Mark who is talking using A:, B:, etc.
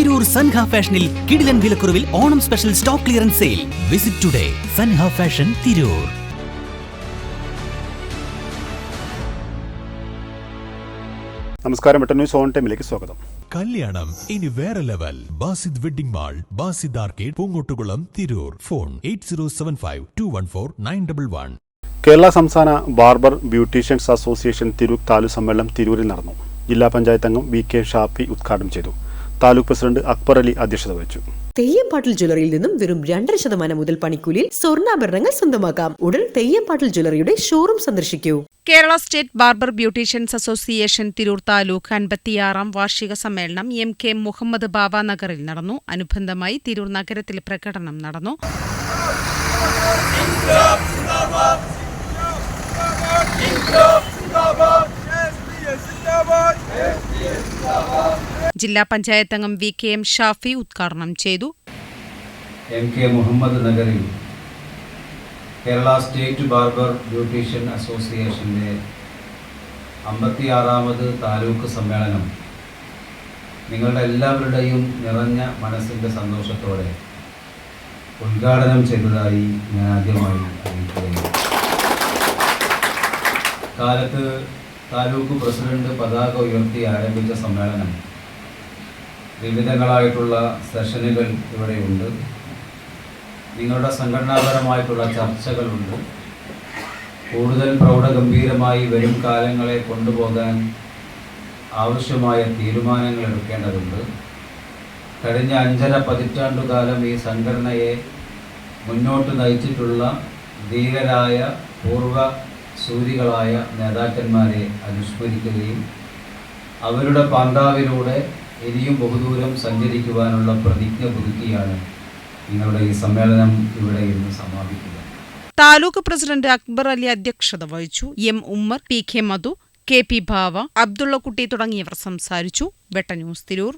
A: തിരൂർ സൻഹ ഫാഷനിൽ കിടിലൻ വിലക്കുറവിൽ Onam special stock clearance sale. Visit today Sanha fashion Tirur.
B: നമസ്കാരം വെട്ട ന്യൂസ് ഓൺ ടൈമിലേക്ക് സ്വാഗതം.
C: കല്യാണം ഇനി വേറെ level. Basid wedding mall Basid arcade Poongottukulam Tirur. Phone eight zero seven five two one four nine double one.
B: Kerala സംസ്ഥാന barber beauticians association Tirur taluk സമ്മേളനം തിരൂരിൽ നടന്നു. ജില്ലാ പഞ്ചായത്ത് അംഗം വി കെ ഷാഫി ഉദ്ഘാടനം ചെയ്തു. താലൂക്ക് പ്രസിഡന്റ് അക്ബർ അലി അധ്യക്ഷത വഹിച്ചു
D: തെയ്യംപാട്ടിൽ ജ്വല്ലറിയിൽ നിന്നും വെറും രണ്ടര ശതമാനം മുതൽ പണിക്കൂലിയിൽ സ്വർണാഭരണങ്ങൾ സ്വന്തമാക്കാം ഉടൻ തെയ്യംപാട്ടിൽ ജ്വല്ലറിയുടെ ഷോറൂം സന്ദർശിക്കൂ
E: Kerala state barber beauticians association Tirur taluk അൻപത്തിയാറാം വാർഷിക സമ്മേളനം എം കെ മുഹമ്മദ് ബാബ നഗറിൽ നടന്നു അനുബന്ധമായി തിരൂർ നഗരത്തിൽ പ്രകടനം നടന്നു ജില്ലാ പഞ്ചായത്ത് അംഗം വി കെ എം ഷാഫി ഉദ്ഘാടനം ചെയ്തു.
F: എം കെ മുഹമ്മദ് നഗറിൽ കേരള സ്റ്റേറ്റ് ബാർബർ ബ്യൂട്ടീഷ്യൻ അസോസിയേഷന്റെ അമ്പത്തിയാറാമത് താലൂക്ക് സമ്മേളനം നിങ്ങളുടെ എല്ലാവരുടെയും നിറഞ്ഞ മനസ്സിന്റെ സന്തോഷത്തോടെ ഉദ്ഘാടനം ചെയ്തതായി ഞാൻ ആദ്യമായി അറിയിക്കുകയാണ്. കാലത്ത് താലൂക്ക് പ്രസിഡന്റ് പതാക ഉയർത്തി ആരംഭിച്ച സമ്മേളനം വിവിധങ്ങളായിട്ടുള്ള സെഷനുകൾ ഇവിടെയുണ്ട്. നിങ്ങളുടെ സംഘടനാപരമായിട്ടുള്ള ചർച്ചകളുണ്ട്. കൂടുതൽ പ്രൗഢഗംഭീരമായി വരും കാലങ്ങളെ കൊണ്ടുപോകാൻ ആവശ്യമായ തീരുമാനങ്ങൾ എടുക്കേണ്ടതുണ്ട്. കഴിഞ്ഞ അഞ്ചര പതിറ്റാണ്ടുകാലം ഈ സംഘടനയെ മുന്നോട്ട് നയിച്ചിട്ടുള്ള ധീരരായ പൂർവ സൂരികളായ നേതാക്കന്മാരെ അനുസ്മരിക്കുകയും അവരുടെ പാന്താവിലൂടെ ഇനിയും ബഹുദൂരം സഞ്ചരിക്കുവാനുള്ള പ്രതിജ്ഞ പുതുക്കിയാണ് നിങ്ങളുടെ ഈ സമ്മേളനം ഇവിടെ ഇന്ന് സമാപിക്കുക
E: താലൂക്ക് പ്രസിഡന്റ് അക്ബർ അലി അധ്യക്ഷത വഹിച്ചു. M Ummer P K Madhu K P Bhava Abdullakutty തുടങ്ങിയവർ സംസാരിച്ചു. വെട്ട ന്യൂസ് തിരൂർ.